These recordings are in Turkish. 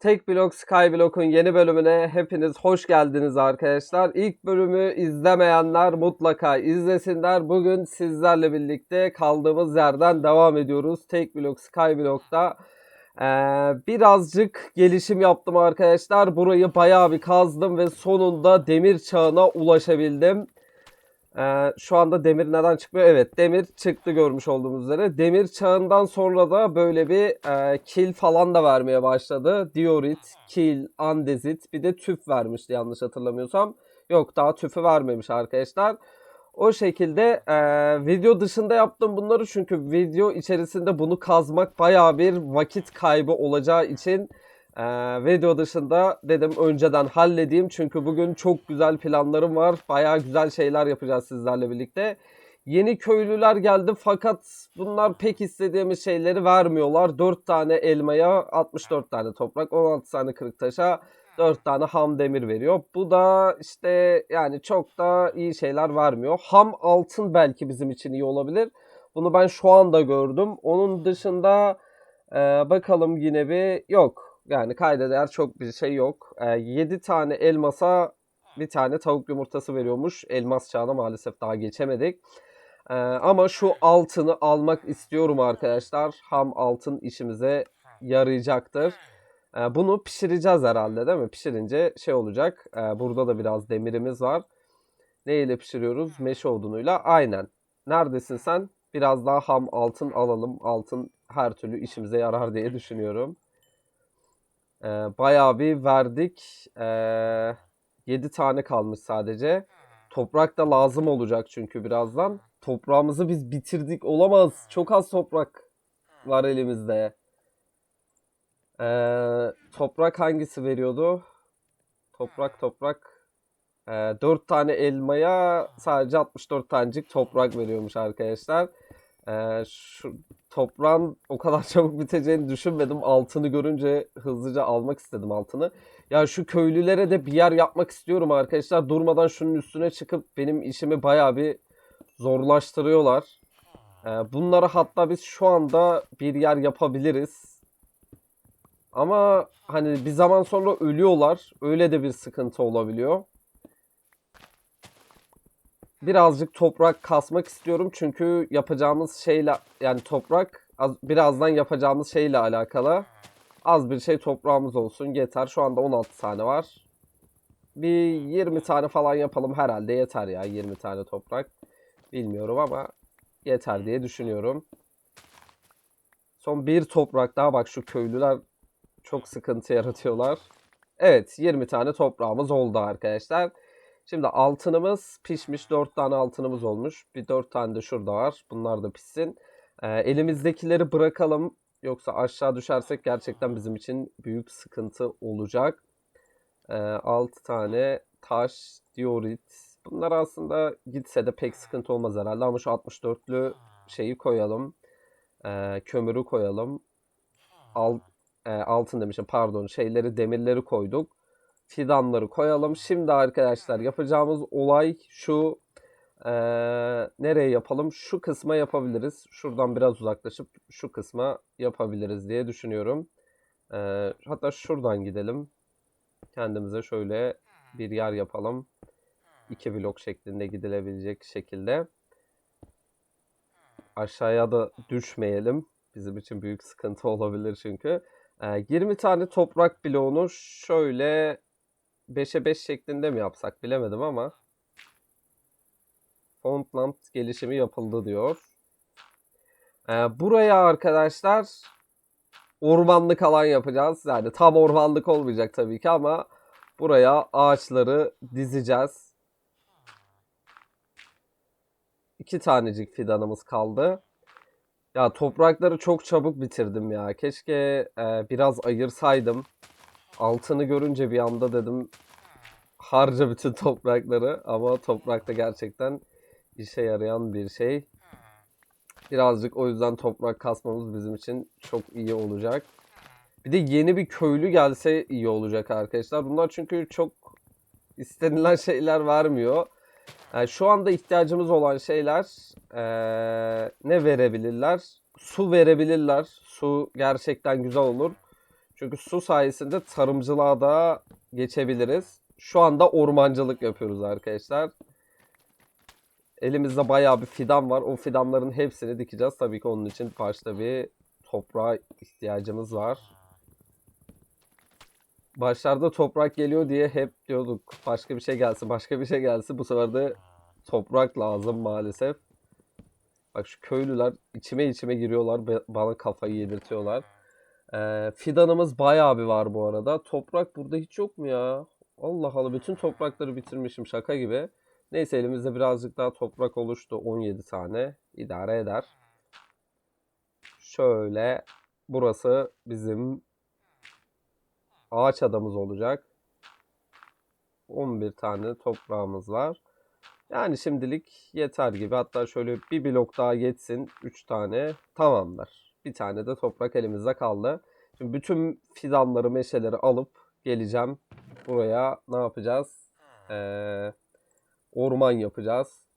Tek Blok Skyblock'un yeni bölümüne hepiniz hoş geldiniz arkadaşlar. İlk bölümü izlemeyenler mutlaka izlesinler. Bugün sizlerle birlikte kaldığımız yerden devam ediyoruz. Tek Blok Skyblock'ta ee, birazcık gelişim yaptım arkadaşlar. Burayı bayağı bir kazdım ve sonunda demir çağına ulaşabildim. Ee, şu anda demir neden çıkmıyor? Evet demir çıktı görmüş olduğumuz üzere. Demir çağından sonra da böyle bir e, kill falan da vermeye başladı. Diorit, kill, andezit bir de tüf vermişti yanlış hatırlamıyorsam. Yok daha tüfü vermemiş arkadaşlar. O şekilde e, video dışında yaptım bunları çünkü video içerisinde bunu kazmak bayağı bir vakit kaybı olacağı için e, video dışında dedim önceden halledeyim. Çünkü bugün çok güzel planlarım var. Bayağı güzel şeyler yapacağız sizlerle birlikte. Yeni köylüler geldi fakat bunlar pek istediğimiz şeyleri vermiyorlar. 4 tane elmaya 64 tane toprak, 16 tane kırık taşa 4 tane ham demir veriyor. Bu da işte yani çok da iyi şeyler vermiyor. Ham altın belki bizim için iyi olabilir. Bunu ben şu anda gördüm. Onun dışında e, bakalım yine bir yok. Yani kayda değer çok bir şey yok. E, 7 tane elmasa bir tane tavuk yumurtası veriyormuş. Elmas çağına maalesef daha geçemedik. E, ama şu altını almak istiyorum arkadaşlar. Ham altın işimize yarayacaktır. E, bunu pişireceğiz herhalde değil mi? Pişirince şey olacak. E, burada da biraz demirimiz var. Ne ile pişiriyoruz? Meşe odunuyla. Aynen. Neredesin sen? Biraz daha ham altın alalım. Altın her türlü işimize yarar diye düşünüyorum. E, bayağı bir verdik. E, 7 tane kalmış sadece. Toprak da lazım olacak çünkü birazdan. Toprağımızı biz bitirdik. Olamaz. Çok az toprak var elimizde. Ee, toprak hangisi veriyordu? Toprak toprak. Ee, 4 tane elmaya sadece 64 tanecik toprak veriyormuş arkadaşlar. Ee, şu toprağın o kadar çabuk biteceğini düşünmedim. Altını görünce hızlıca almak istedim altını. Ya şu köylülere de bir yer yapmak istiyorum arkadaşlar. Durmadan şunun üstüne çıkıp benim işimi bayağı bir zorlaştırıyorlar. Ee, bunlara hatta biz şu anda bir yer yapabiliriz. Ama hani bir zaman sonra ölüyorlar. Öyle de bir sıkıntı olabiliyor. Birazcık toprak kasmak istiyorum çünkü yapacağımız şeyle yani toprak az, birazdan yapacağımız şeyle alakalı. Az bir şey toprağımız olsun yeter. Şu anda 16 tane var. Bir 20 tane falan yapalım herhalde yeter ya 20 tane toprak. Bilmiyorum ama yeter diye düşünüyorum. Son bir toprak daha bak şu köylüler çok sıkıntı yaratıyorlar. Evet 20 tane toprağımız oldu arkadaşlar. Şimdi altınımız pişmiş. 4 tane altınımız olmuş. Bir 4 tane de şurada var. Bunlar da pişsin. Ee, elimizdekileri bırakalım. Yoksa aşağı düşersek gerçekten bizim için büyük sıkıntı olacak. Ee, 6 tane taş, diorit. Bunlar aslında gitse de pek sıkıntı olmaz herhalde. Ama şu 64'lü şeyi koyalım. Ee, kömürü koyalım. Alt, e, altın demişim pardon şeyleri demirleri koyduk. Fidanları koyalım. Şimdi arkadaşlar yapacağımız olay şu. E, nereye yapalım? Şu kısma yapabiliriz. Şuradan biraz uzaklaşıp şu kısma yapabiliriz diye düşünüyorum. E, hatta şuradan gidelim. Kendimize şöyle bir yer yapalım. İki blok şeklinde gidilebilecek şekilde. Aşağıya da düşmeyelim. Bizim için büyük sıkıntı olabilir çünkü. Ee, 20 tane toprak bloğunu şöyle 5'e 5 şeklinde mi yapsak bilemedim ama Fontland gelişimi yapıldı diyor. Ee, buraya arkadaşlar ormanlık alan yapacağız. Yani tam ormanlık olmayacak tabii ki ama buraya ağaçları dizeceğiz. İki tanecik fidanımız kaldı. Ya toprakları çok çabuk bitirdim ya. Keşke e, biraz ayırsaydım. Altını görünce bir anda dedim harca bütün toprakları ama toprak da gerçekten işe yarayan bir şey. Birazcık o yüzden toprak kasmamız bizim için çok iyi olacak. Bir de yeni bir köylü gelse iyi olacak arkadaşlar. Bunlar çünkü çok istenilen şeyler vermiyor. Yani şu anda ihtiyacımız olan şeyler eee, ne verebilirler? Su verebilirler. Su gerçekten güzel olur. Çünkü su sayesinde tarımcılığa da geçebiliriz. Şu anda ormancılık yapıyoruz arkadaşlar. Elimizde bayağı bir fidan var. O fidanların hepsini dikeceğiz. Tabii ki onun için başta bir toprağa ihtiyacımız var. Başlarda toprak geliyor diye hep diyorduk başka bir şey gelsin, başka bir şey gelsin. Bu sefer de toprak lazım maalesef. Bak şu köylüler içime içime giriyorlar, bana kafayı yedirtiyorlar. Ee, fidanımız bayağı bir var bu arada. Toprak burada hiç yok mu ya? Allah Allah bütün toprakları bitirmişim şaka gibi. Neyse elimizde birazcık daha toprak oluştu. 17 tane idare eder. Şöyle burası bizim ağaç adamız olacak. 11 tane toprağımız var. Yani şimdilik yeter gibi. Hatta şöyle bir blok daha geçsin. 3 tane tamamdır. Bir tane de toprak elimizde kaldı. Şimdi bütün fidanları, meşeleri alıp geleceğim. Buraya ne yapacağız? Ee, orman yapacağız.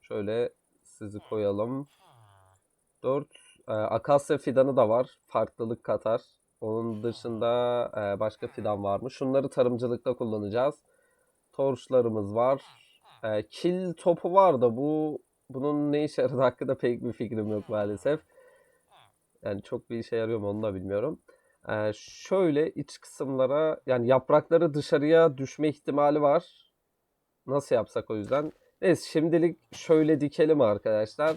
Şöyle sizi koyalım. 4 akasya fidanı da var. Farklılık katar. Onun dışında e, başka fidan var mı? Şunları tarımcılıkta kullanacağız. Torçlarımız var. E, kil topu var da bu bunun ne işe yaradığı hakkında pek bir fikrim yok maalesef. Yani çok bir işe yarıyor mu onu da bilmiyorum. E, şöyle iç kısımlara yani yaprakları dışarıya düşme ihtimali var. Nasıl yapsak o yüzden? Neyse şimdilik şöyle dikelim arkadaşlar.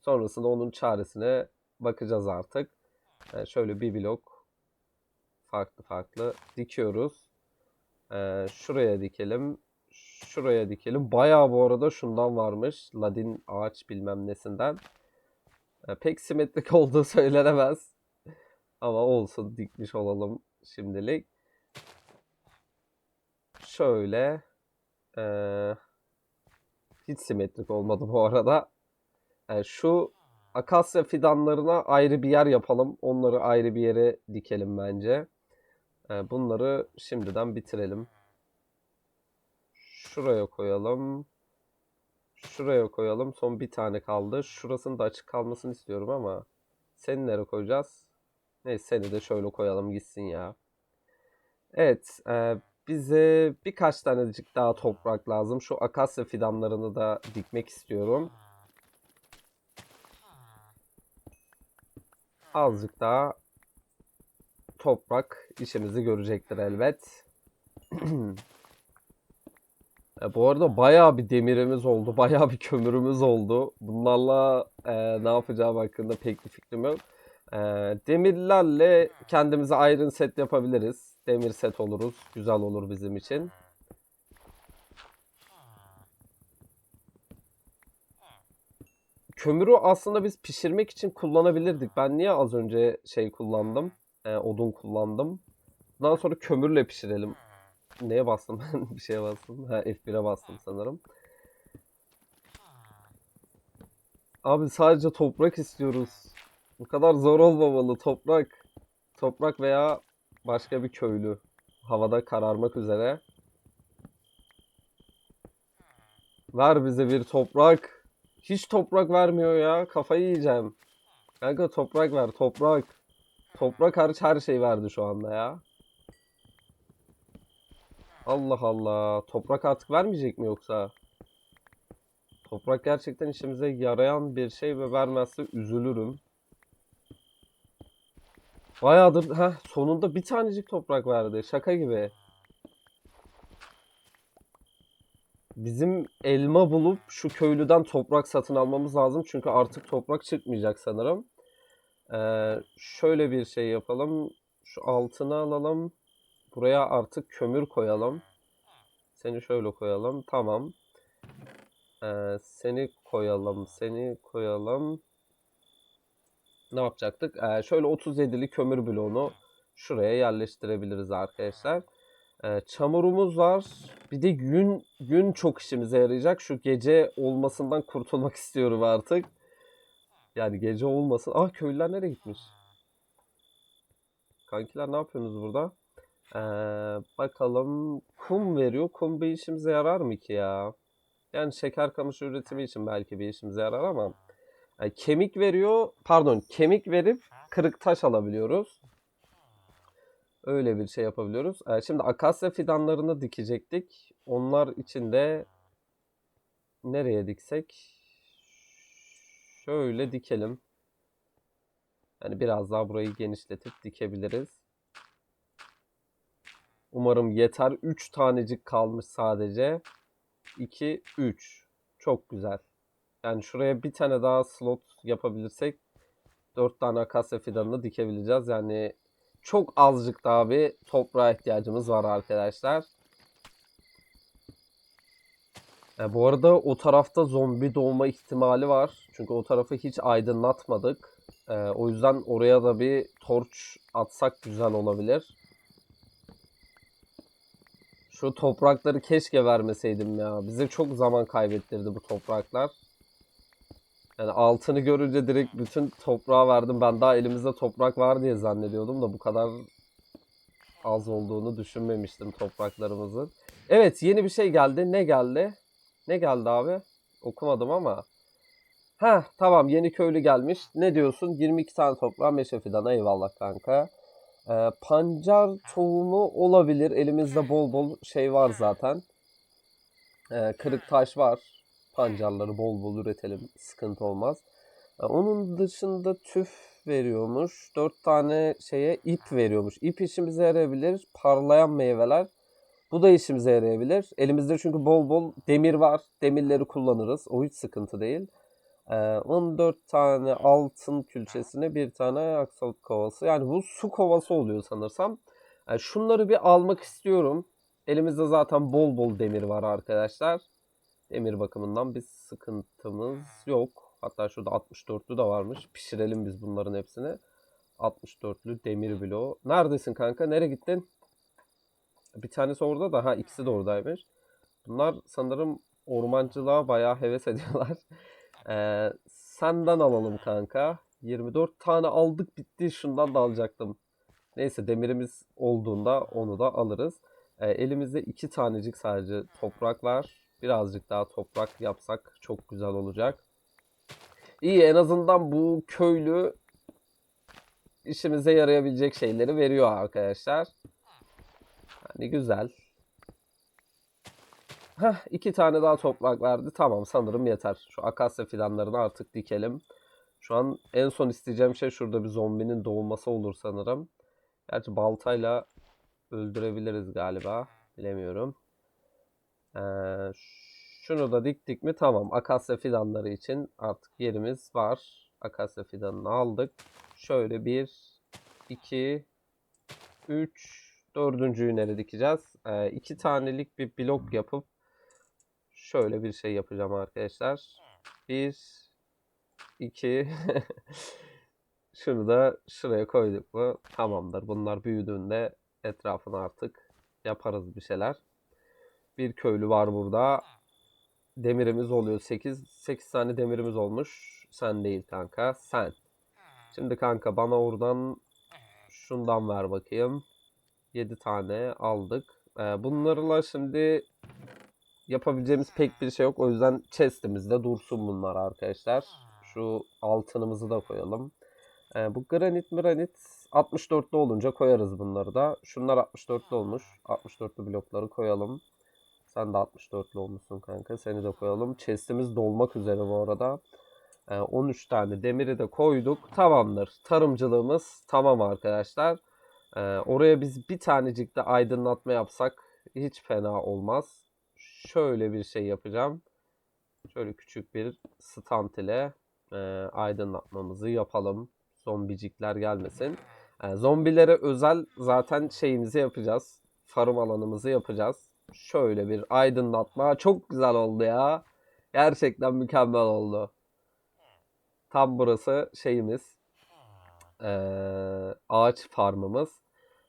Sonrasında onun çaresine bakacağız artık. E, şöyle bir blok farklı farklı dikiyoruz. E, şuraya dikelim. Şuraya dikelim. Bayağı bu arada şundan varmış. Ladin ağaç bilmem nesinden. E, pek simetrik olduğu söylenemez. Ama olsun dikmiş olalım şimdilik. Şöyle. E, hiç simetrik olmadı bu arada. E, şu akasya fidanlarına ayrı bir yer yapalım. Onları ayrı bir yere dikelim bence. E, bunları şimdiden bitirelim. Şuraya koyalım. Şuraya koyalım. Son bir tane kaldı. Şurasının da açık kalmasını istiyorum ama seni nereye koyacağız? Neyse seni de şöyle koyalım gitsin ya. Evet. e, bize birkaç tanecik daha toprak lazım. Şu akasya fidanlarını da dikmek istiyorum. Azıcık daha toprak işimizi görecektir elbet. E, bu arada bayağı bir demirimiz oldu. Bayağı bir kömürümüz oldu. Bunlarla e, ne yapacağım hakkında pek bir fikrim yok. E, demirlerle kendimize iron set yapabiliriz. Demir set oluruz. Güzel olur bizim için. Kömürü aslında biz pişirmek için kullanabilirdik. Ben niye az önce şey kullandım? E, odun kullandım. Daha sonra kömürle pişirelim. Neye bastım ben? Bir şeye bastım. Ha F1'e bastım sanırım. Abi sadece toprak istiyoruz. Bu kadar zor olmamalı. Toprak. Toprak veya başka bir köylü. Havada kararmak üzere. Ver bize bir toprak. Hiç toprak vermiyor ya. Kafayı yiyeceğim. Kanka toprak ver. Toprak. Toprak hariç her şey verdi şu anda ya. Allah Allah. Toprak artık vermeyecek mi yoksa? Toprak gerçekten işimize yarayan bir şey ve vermezse üzülürüm. Bayağıdır heh, sonunda bir tanecik toprak verdi. Şaka gibi. Bizim elma bulup şu köylüden toprak satın almamız lazım. Çünkü artık toprak çıkmayacak sanırım. Ee, şöyle bir şey yapalım. Şu altını alalım. Buraya artık kömür koyalım. Seni şöyle koyalım. Tamam. Ee, seni koyalım. Seni koyalım. Ne yapacaktık? Ee, şöyle 37'li kömür bloğunu şuraya yerleştirebiliriz arkadaşlar. Ee, çamurumuz var. Bir de gün gün çok işimize yarayacak. Şu gece olmasından kurtulmak istiyorum artık. Yani gece olmasın. Ah köylüler nereye gitmiş? Kankiler ne yapıyorsunuz burada? Ee, bakalım kum veriyor. Kum bir işimize yarar mı ki ya? Yani şeker kamışı üretimi için belki bir işimize yarar ama yani kemik veriyor. Pardon, kemik verip kırık taş alabiliyoruz. Öyle bir şey yapabiliyoruz. Ee, şimdi akasya fidanlarını dikecektik. Onlar için de nereye diksek? Şöyle dikelim. Yani biraz daha burayı genişletip dikebiliriz. Umarım yeter. 3 tanecik kalmış sadece. 2, 3. Çok güzel. Yani şuraya bir tane daha slot yapabilirsek 4 tane akasya fidanını dikebileceğiz. Yani çok azıcık daha bir toprağa ihtiyacımız var arkadaşlar. E, bu arada o tarafta zombi doğma ihtimali var. Çünkü o tarafı hiç aydınlatmadık. E, o yüzden oraya da bir torç atsak güzel olabilir. Şu toprakları keşke vermeseydim ya. Bize çok zaman kaybettirdi bu topraklar. Yani altını görünce direkt bütün toprağı verdim. Ben daha elimizde toprak var diye zannediyordum da bu kadar az olduğunu düşünmemiştim topraklarımızın. Evet yeni bir şey geldi. Ne geldi? Ne geldi abi? Okumadım ama. Ha tamam yeni köylü gelmiş. Ne diyorsun? 22 tane toprağı meşe fidanı eyvallah kanka. Ee, pancar tohumu olabilir. Elimizde bol bol şey var zaten. Ee, kırık taş var. Pancarları bol bol üretelim. Sıkıntı olmaz. Ee, onun dışında tüf veriyormuş. 4 tane şeye ip veriyormuş. İp işimize yarayabilir. Parlayan meyveler. Bu da işimize yarayabilir. Elimizde çünkü bol bol demir var. Demirleri kullanırız. O hiç sıkıntı değil. Ee, 14 tane altın külçesine bir tane aksalık kovası. Yani bu su kovası oluyor sanırsam. Yani şunları bir almak istiyorum. Elimizde zaten bol bol demir var arkadaşlar. Demir bakımından bir sıkıntımız yok. Hatta şurada 64'lü de varmış. Pişirelim biz bunların hepsini. 64'lü demir bloğu. Neredesin kanka? Nereye gittin? Bir tanesi orada da. Ha ikisi de oradaymış. Bunlar sanırım ormancılığa bayağı heves ediyorlar. Ee, senden alalım kanka. 24 tane aldık bitti. Şundan da alacaktım. Neyse demirimiz olduğunda onu da alırız. Ee, elimizde iki tanecik sadece toprak var. Birazcık daha toprak yapsak çok güzel olacak. İyi en azından bu köylü işimize yarayabilecek şeyleri veriyor arkadaşlar. Hani güzel. Heh, iki tane daha toprak verdi. Tamam sanırım yeter. Şu akasya fidanlarını artık dikelim. Şu an en son isteyeceğim şey şurada bir zombinin doğması olur sanırım. Gerçi baltayla öldürebiliriz galiba. Bilemiyorum. Ee, şunu da diktik mi tamam. Akasya fidanları için artık yerimiz var. Akasya fidanını aldık. Şöyle bir, iki, üç, dördüncüyü nereye dikeceğiz? Ee, iki tanelik bir blok yapıp şöyle bir şey yapacağım arkadaşlar. Bir, iki, şunu da şuraya koyduk mu tamamdır. Bunlar büyüdüğünde etrafına artık yaparız bir şeyler. Bir köylü var burada. Demirimiz oluyor 8. 8 tane demirimiz olmuş. Sen değil kanka. Sen. Şimdi kanka bana oradan şundan ver bakayım. 7 tane aldık. Ee, bunlarla şimdi yapabileceğimiz pek bir şey yok. O yüzden chestimizde dursun bunlar arkadaşlar. Şu altınımızı da koyalım. Ee, bu granit granit 64'lü olunca koyarız bunları da. Şunlar 64'lü olmuş. 64'lü blokları koyalım. Sen de 64'lü olmuşsun kanka. Seni de koyalım. Chestimiz dolmak üzere bu arada. Ee, 13 tane demiri de koyduk. Tamamdır. Tarımcılığımız tamam arkadaşlar. Ee, oraya biz bir tanecik de aydınlatma yapsak hiç fena olmaz. Şöyle bir şey yapacağım. Şöyle küçük bir stand ile e, aydınlatmamızı yapalım. Zombicikler gelmesin. E, zombilere özel zaten şeyimizi yapacağız. Farm alanımızı yapacağız. Şöyle bir aydınlatma. Çok güzel oldu ya. Gerçekten mükemmel oldu. Tam burası şeyimiz. E, ağaç farmımız.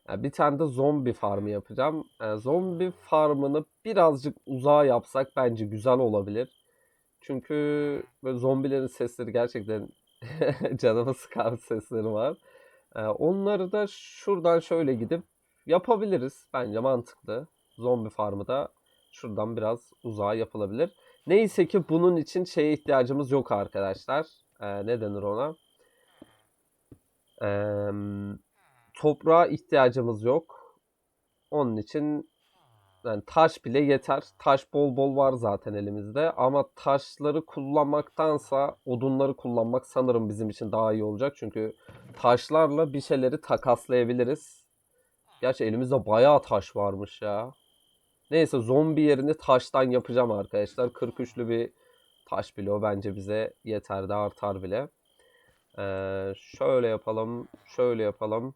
Bir tane de zombi farmı yapacağım. Yani zombi farmını birazcık uzağa yapsak bence güzel olabilir. Çünkü böyle zombilerin sesleri gerçekten canımı sıkan sesleri var. Ee, onları da şuradan şöyle gidip yapabiliriz. Bence mantıklı. Zombi farmı da şuradan biraz uzağa yapılabilir. Neyse ki bunun için şeye ihtiyacımız yok arkadaşlar. Ee, ne denir ona? Ee, toprağa ihtiyacımız yok. Onun için yani taş bile yeter. Taş bol bol var zaten elimizde. Ama taşları kullanmaktansa odunları kullanmak sanırım bizim için daha iyi olacak. Çünkü taşlarla bir şeyleri takaslayabiliriz. Gerçi elimizde bayağı taş varmış ya. Neyse zombi yerini taştan yapacağım arkadaşlar. 43'lü bir taş bloğu bence bize yeter de artar bile. Ee, şöyle yapalım. Şöyle yapalım.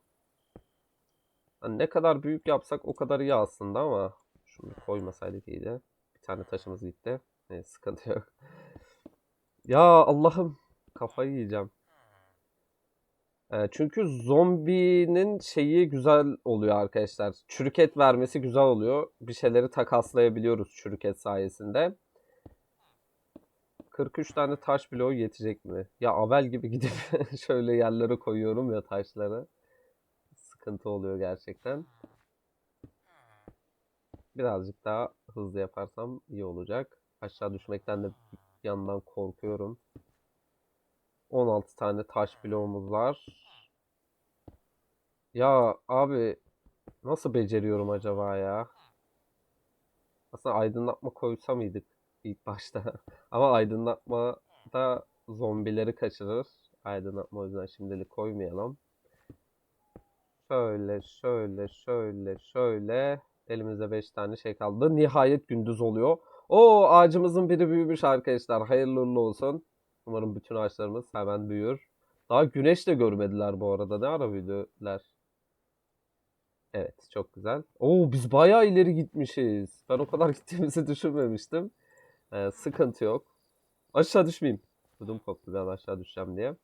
Hani ne kadar büyük yapsak o kadar iyi aslında ama şunu koymasaydık iyiydi. Bir tane taşımız gitti. Neyse sıkıntı yok. Ya Allah'ım kafayı yiyeceğim. Ee, çünkü zombinin şeyi güzel oluyor arkadaşlar. Çürük et vermesi güzel oluyor. Bir şeyleri takaslayabiliyoruz çürük et sayesinde. 43 tane taş bloğu yetecek mi? Ya Avel gibi gidip şöyle yerlere koyuyorum ya taşları. Sıkıntı oluyor gerçekten. Birazcık daha hızlı yaparsam iyi olacak. Aşağı düşmekten de bir yandan korkuyorum. 16 tane taş bloğumuz var. Ya abi nasıl beceriyorum acaba ya? Aslında aydınlatma koysa mıydık ilk başta? Ama aydınlatma da zombileri kaçırır. Aydınlatma o yüzden şimdilik koymayalım. Şöyle, şöyle, şöyle, şöyle. Elimizde 5 tane şey kaldı. Nihayet gündüz oluyor. O ağacımızın biri büyümüş arkadaşlar. Hayırlı uğurlu olsun. Umarım bütün ağaçlarımız hemen büyür. Daha güneş de görmediler bu arada. Ne ara büyüdüler? Evet, çok güzel. Oo, biz bayağı ileri gitmişiz. Ben o kadar gittiğimizi düşünmemiştim. Ee, sıkıntı yok. Aşağı düşmeyeyim. Ödüm koptu ben aşağı düşeceğim diye.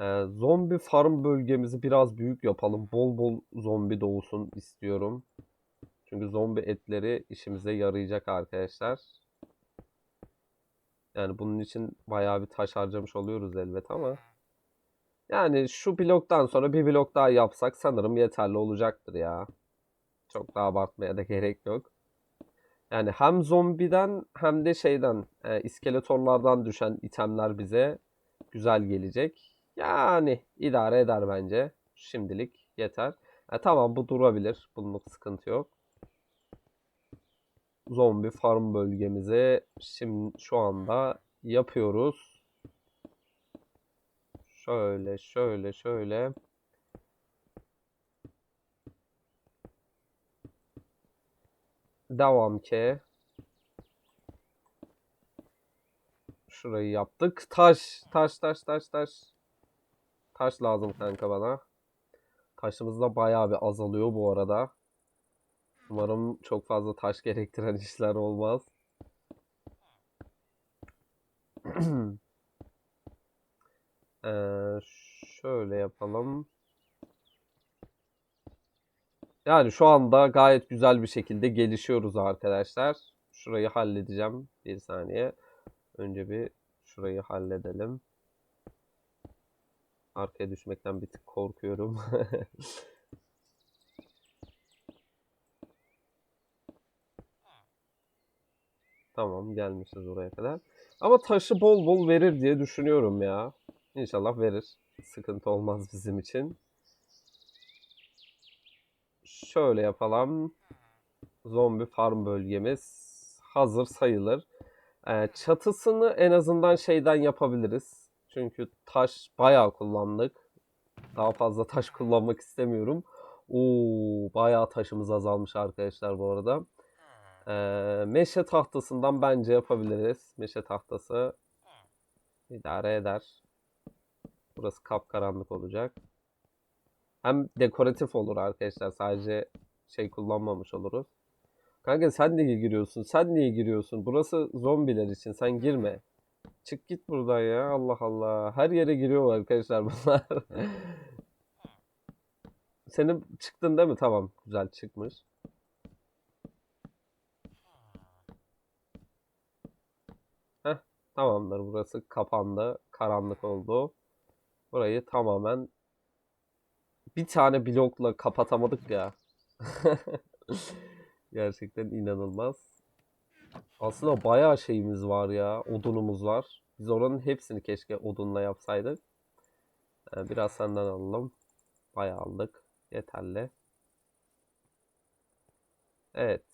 Ee, zombi farm bölgemizi biraz büyük yapalım. Bol bol zombi doğusun istiyorum. Çünkü zombi etleri işimize yarayacak arkadaşlar. Yani bunun için bayağı bir taş harcamış oluyoruz elbet ama. Yani şu bloktan sonra bir blok daha yapsak sanırım yeterli olacaktır ya. Çok daha abartmaya da gerek yok. Yani hem zombiden hem de şeyden e, iskeletorlardan düşen itemler bize güzel gelecek. Yani idare eder bence. Şimdilik yeter. E, tamam bu durabilir. Bunluk sıkıntı yok. Zombi farm bölgemizi şimdi şu anda yapıyoruz. Şöyle şöyle şöyle. Devam ki. Şurayı yaptık. Taş, taş, taş, taş, taş. Taş lazım kanka bana. Taşımız da bayağı bir azalıyor bu arada. Umarım çok fazla taş gerektiren işler olmaz. Ee, şöyle yapalım. Yani şu anda gayet güzel bir şekilde gelişiyoruz arkadaşlar. Şurayı halledeceğim. Bir saniye. Önce bir şurayı halledelim. Arkaya düşmekten bir tık korkuyorum. Tamam gelmişiz oraya kadar. Ama taşı bol bol verir diye düşünüyorum ya. İnşallah verir. Sıkıntı olmaz bizim için. Şöyle yapalım. Zombi farm bölgemiz hazır sayılır. Ee, çatısını en azından şeyden yapabiliriz. Çünkü taş bayağı kullandık. Daha fazla taş kullanmak istemiyorum. Oo, bayağı taşımız azalmış arkadaşlar bu arada. Ee, meşe tahtasından bence yapabiliriz. Meşe tahtası idare eder. Burası kapkaranlık olacak. Hem dekoratif olur arkadaşlar. Sadece şey kullanmamış oluruz. Kanka sen niye giriyorsun? Sen niye giriyorsun? Burası zombiler için. Sen girme. Çık git buradan ya. Allah Allah. Her yere giriyor arkadaşlar bunlar. Senin çıktın değil mi? Tamam. Güzel çıkmış. Heh, tamamdır. Burası kapandı. Karanlık oldu. Burayı tamamen bir tane blokla kapatamadık ya. Gerçekten inanılmaz. Aslında bayağı şeyimiz var ya. Odunumuz var. Biz oranın hepsini keşke odunla yapsaydık. Ee, biraz senden alalım. Bayağı aldık. Yeterli. Evet.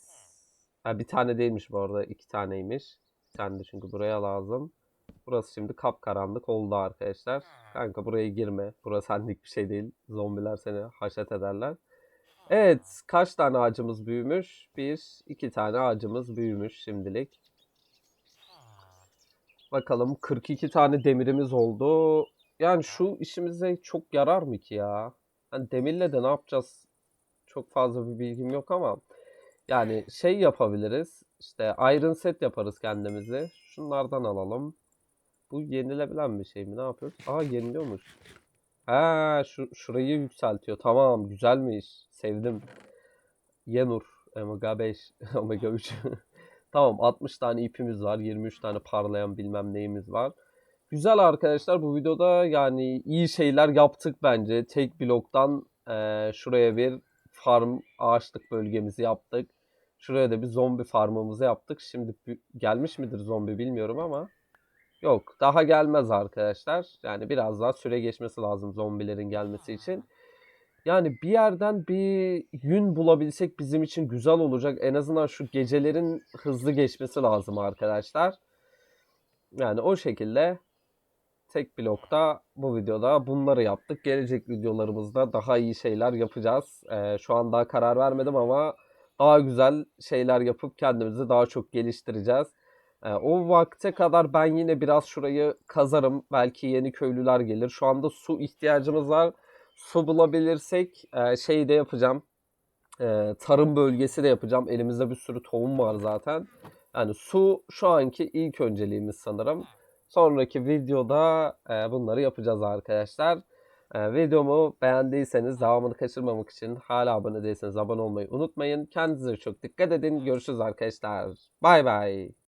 Ha, bir tane değilmiş bu arada. iki taneymiş. Bir tane de çünkü buraya lazım. Burası şimdi kapkaranlık oldu arkadaşlar. Kanka buraya girme. Burası senlik bir şey değil. Zombiler seni haşet ederler. Evet. Kaç tane ağacımız büyümüş? Bir, iki tane ağacımız büyümüş şimdilik. Bakalım 42 tane demirimiz oldu. Yani şu işimize çok yarar mı ki ya? Hani demirle de ne yapacağız? Çok fazla bir bilgim yok ama yani şey yapabiliriz. İşte iron set yaparız kendimizi. Şunlardan alalım. Bu yenilebilen bir şey mi? Ne yapıyoruz? Aa yeniliyormuş. Ha şu şurayı yükseltiyor. Tamam güzelmiş. Sevdim. Yenur. Omega 5. Omega 3. Tamam 60 tane ipimiz var. 23 tane parlayan bilmem neyimiz var. Güzel arkadaşlar bu videoda yani iyi şeyler yaptık bence. Tek bloktan eee, şuraya bir farm ağaçlık bölgemizi yaptık. Şuraya da bir zombi farmımızı yaptık. Şimdi gelmiş midir zombi bilmiyorum ama. Yok daha gelmez arkadaşlar. Yani biraz daha süre geçmesi lazım zombilerin gelmesi için. Yani bir yerden bir yün bulabilsek bizim için güzel olacak. En azından şu gecelerin hızlı geçmesi lazım arkadaşlar. Yani o şekilde tek blokta bu videoda bunları yaptık. Gelecek videolarımızda daha iyi şeyler yapacağız. Ee, şu an daha karar vermedim ama daha güzel şeyler yapıp kendimizi daha çok geliştireceğiz. Ee, o vakte kadar ben yine biraz şurayı kazarım. Belki yeni köylüler gelir. Şu anda su ihtiyacımız var. Su bulabilirsek e, şey de yapacağım. E, tarım bölgesi de yapacağım. Elimizde bir sürü tohum var zaten. Yani su şu anki ilk önceliğimiz sanırım. Sonraki videoda e, bunları yapacağız arkadaşlar. Videomu beğendiyseniz devamını kaçırmamak için hala abone değilseniz abone olmayı unutmayın. Kendinize çok dikkat edin. Görüşürüz arkadaşlar. Bay bay.